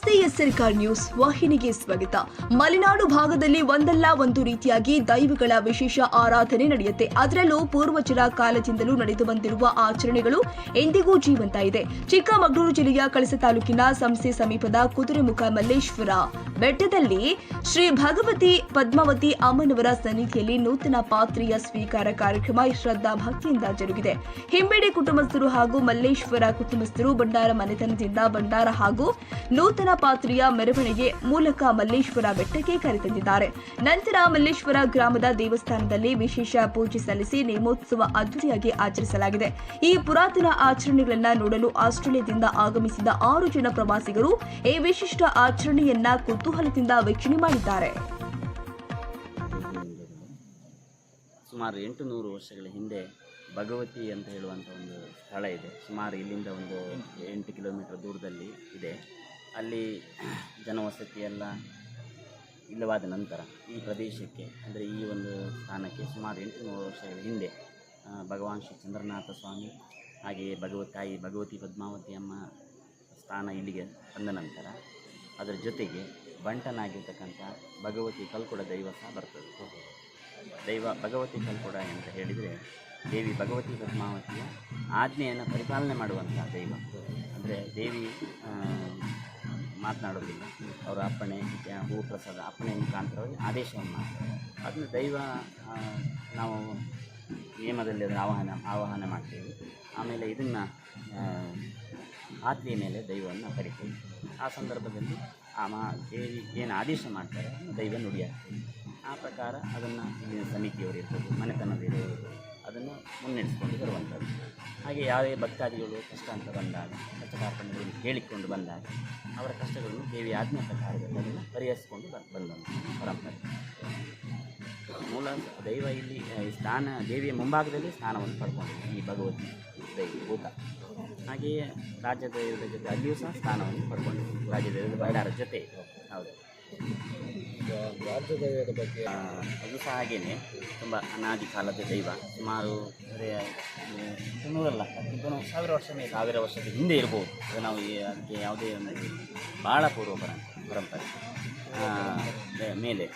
ಸರ್ಕಾರ್ ನ್ಯೂಸ್ ವಾಹಿನಿಗೆ ಸ್ವಾಗತ. ಮಲೆನಾಡು ಭಾಗದಲ್ಲಿ ಒಂದಲ್ಲ ಒಂದು ರೀತಿಯಾಗಿ ದೈವಗಳ ವಿಶೇಷ ಆರಾಧನೆ ನಡೆಯುತ್ತೆ. ಅದರಲ್ಲೂ ಪೂರ್ವಜರ ಕಾಲದಿಂದಲೂ ನಡೆದು ಬಂದಿರುವ ಆಚರಣೆಗಳು ಎಂದಿಗೂ ಜೀವಂತ ಇದೆ. ಚಿಕ್ಕಮಗಳೂರು ಜಿಲ್ಲೆಯ ಕಳಸ ತಾಲೂಕಿನ ಸಂಸ್ಥೆ ಸಮೀಪದ ಕುದುರೆಮುಖ ಮಲ್ಲೇಶ್ವರ ಬೆಟ್ಟದಲ್ಲಿ ಶ್ರೀ ಭಗವತಿ ಪದ್ಮಾವತಿ ಅಮ್ಮನವರ ಸನ್ನಿಧಿಯಲ್ಲಿ ನೂತನ ಪಾತ್ರೆಯ ಸ್ವೀಕಾರ ಕಾರ್ಯಕ್ರಮ ಶ್ರದ್ಧಾ ಭಕ್ತಿಯಿಂದ ಜರುಗಿದೆ. ಹಿಂಬೆಡಿ ಕುಟುಂಬಸ್ಥರು ಹಾಗೂ ಮಲ್ಲೇಶ್ವರ ಕುಟುಂಬಸ್ಥರು ಭಂಡಾರ ಮನೆತನದಿಂದ ಭಂಡಾರ ಹಾಗೂ ನೂತನ ಪಾತ್ರೆಯ ಮೆರವಣಿಗೆ ಮೂಲಕ ಮಲ್ಲೇಶ್ವರ ಬೆಟ್ಟಕ್ಕೆ ಕರೆತಂದಿದ್ದಾರೆ. ನಂತರ ಮಲ್ಲೇಶ್ವರ ಗ್ರಾಮದ ದೇವಸ್ಥಾನದಲ್ಲಿ ವಿಶೇಷ ಪೂಜೆ ಸಲ್ಲಿಸಿ ನೇಮೋತ್ಸವ ಅದ್ದೂರಿಯಾಗಿ ಆಚರಿಸಲಾಗಿದೆ. ಈ ಪುರಾತನ ಆಚರಣೆಗಳನ್ನು ನೋಡಲು ಆಸ್ಟ್ರೇಲಿಯಾದಿಂದ ಆಗಮಿಸಿದ ಆರು ಜನ ಪ್ರವಾಸಿಗರು ಈ ವಿಶಿಷ್ಟ ಆಚರಣೆಯನ್ನ ಕುತೂಹಲದಿಂದ ವೀಕ್ಷಣೆ ಮಾಡಿದ್ದಾರೆ. ಸುಮಾರು ಎಂಟು ನೂರು ವರ್ಷಗಳ ಹಿಂದೆ ಭಗವತಿ ಅಂತ ಹೇಳುವಂಥ ಒಂದು ಸ್ಥಳ ಇದೆ. ಸುಮಾರು ಇಲ್ಲಿಂದ ಒಂದು ಎಂಟು ಕಿಲೋಮೀಟರ್ ದೂರದಲ್ಲಿ ಇದೆ. ಅಲ್ಲಿ ಜನವಸತಿ ಎಲ್ಲ ಇಲ್ಲವಾದ ನಂತರ ಈ ಪ್ರದೇಶಕ್ಕೆ, ಅಂದರೆ ಈ ಒಂದು ಸ್ಥಾನಕ್ಕೆ ಸುಮಾರು ಎಂಟುನೂರು ವರ್ಷಗಳ ಹಿಂದೆ ಭಗವಾನ್ ಶ್ರೀ ಚಂದ್ರನಾಥ ಸ್ವಾಮಿ ಹಾಗೆಯೇ ಭಗವತ್ ತಾಯಿ ಭಗವತಿ ಪದ್ಮಾವತಿ ಅಮ್ಮ ಸ್ಥಾನ ಇಲ್ಲಿಗೆ ಬಂದ ನಂತರ ಅದರ ಜೊತೆಗೆ ಬಂಟನಾಗಿರ್ತಕ್ಕಂಥ ಭಗವತಿ ಕಲ್ಕೊಡ ದೈವ ಸಹ ಬರ್ತದೆ. ದೈವ ಭಗವತಿ ಕಲ್ಕೊಡ ಅಂತ ಹೇಳಿದರೆ ದೇವಿ ಭಗವತಿ ಪದ್ಮಾವತಿಯ ಆಜ್ಞೆಯನ್ನು ಪರಿಪಾಲನೆ ಮಾಡುವಂಥ ದೈವ. ಅಂದರೆ ದೇವಿ ಮಾತನಾಡೋದಿಲ್ಲ. ಅವರ ಅಪ್ಪಣೆ, ಹೂ ಪ್ರಸಾದ, ಅಪ್ಪಣೆ ಮುಖಾಂತರವಾಗಿ ಆದೇಶವನ್ನು ಮಾಡ್ತಾರೆ. ಅದನ್ನು ದೈವ ನಾವು ನಿಯಮದಲ್ಲಿ ಅದನ್ನು ಆವಾಹನ ಆವಾಹನ ಮಾಡ್ತೀವಿ. ಆಮೇಲೆ ಇದನ್ನು ಆತ್ಮೀಯ ಮೇಲೆ ದೈವವನ್ನು ಕರಿತೀವಿ ಆ ಸಂದರ್ಭದಲ್ಲಿ ಆ ಮಾ ದೇವಿ ಏನು ಆದೇಶ ಮಾಡ್ತಾರೆ ದೈವ ನುಡಿಯಾಗ್ತೀವಿ ಆ ಪ್ರಕಾರ ಅದನ್ನು ಇಲ್ಲಿನ ಸಮಿತಿಯವರು ಇರ್ಬೋದು ಮನೆತನದಿರೋರು ಅದನ್ನು ಮುನ್ನಡೆಸ್ಕೊಂಡು ಬರುವಂಥದ್ದು. ಹಾಗೆ ಯಾವುದೇ ಭಕ್ತಾದಿಗಳು ಕಷ್ಟ ಅಂತ ಬಂದಾಗ ಕಷ್ಟ ಕಾರ್ಪಣ್ಯಗಳನ್ನು ಹೇಳಿಕೊಂಡು ಬಂದಾಗ ಅವರ ಕಷ್ಟಗಳನ್ನು ದೇವಿ ಆಜ್ಞೆ ಅದನ್ನು ಪರಿಹರಿಸಿಕೊಂಡು ಬಂದ ಬಂದಂಥ ಪರಂಪರೆ. ಮೂಲ ದೈವ ಇಲ್ಲಿ ಸ್ನಾನ ದೇವಿಯ ಮುಂಭಾಗದಲ್ಲಿ ಸ್ನಾನವನ್ನು ಪಡ್ಕೊಂಡಿದೆ ಈ ಭಗವತಿ ದೈವ, ಭೂತ. ಹಾಗೆಯೇ ರಾಜ್ಯದೈವದ ಜೊತೆ ಅಲ್ಲಿಯೂ ಸಹ ಸ್ನಾನವನ್ನು ಪಡ್ಕೊಂಡಿದೆ ರಾಜ್ಯದೈವದ ಬೈಲಾರ ಜೊತೆ. ಹೌದು. ರಾಜ್ಯದೈವದ ಬಗ್ಗೆ ಅದು ಸಹ ಹಾಗೇನೆ. ತುಂಬ ಅನಾದಿ ಕಾಲದ ದೈವ. ಸುಮಾರು ಅಂದರೆ ನೂರಲ್ಲ ಸಾವಿರ ವರ್ಷ ಸಾವಿರ ವರ್ಷದ ಹಿಂದೆ ಇರ್ಬೋದು. ಅದು ನಾವು ಅದಕ್ಕೆ ಯಾವುದೇ ಒಂದು ಭಾಳ ಪೂರ್ವ ಪರಂಪರೆ. ಮೇಲೆ.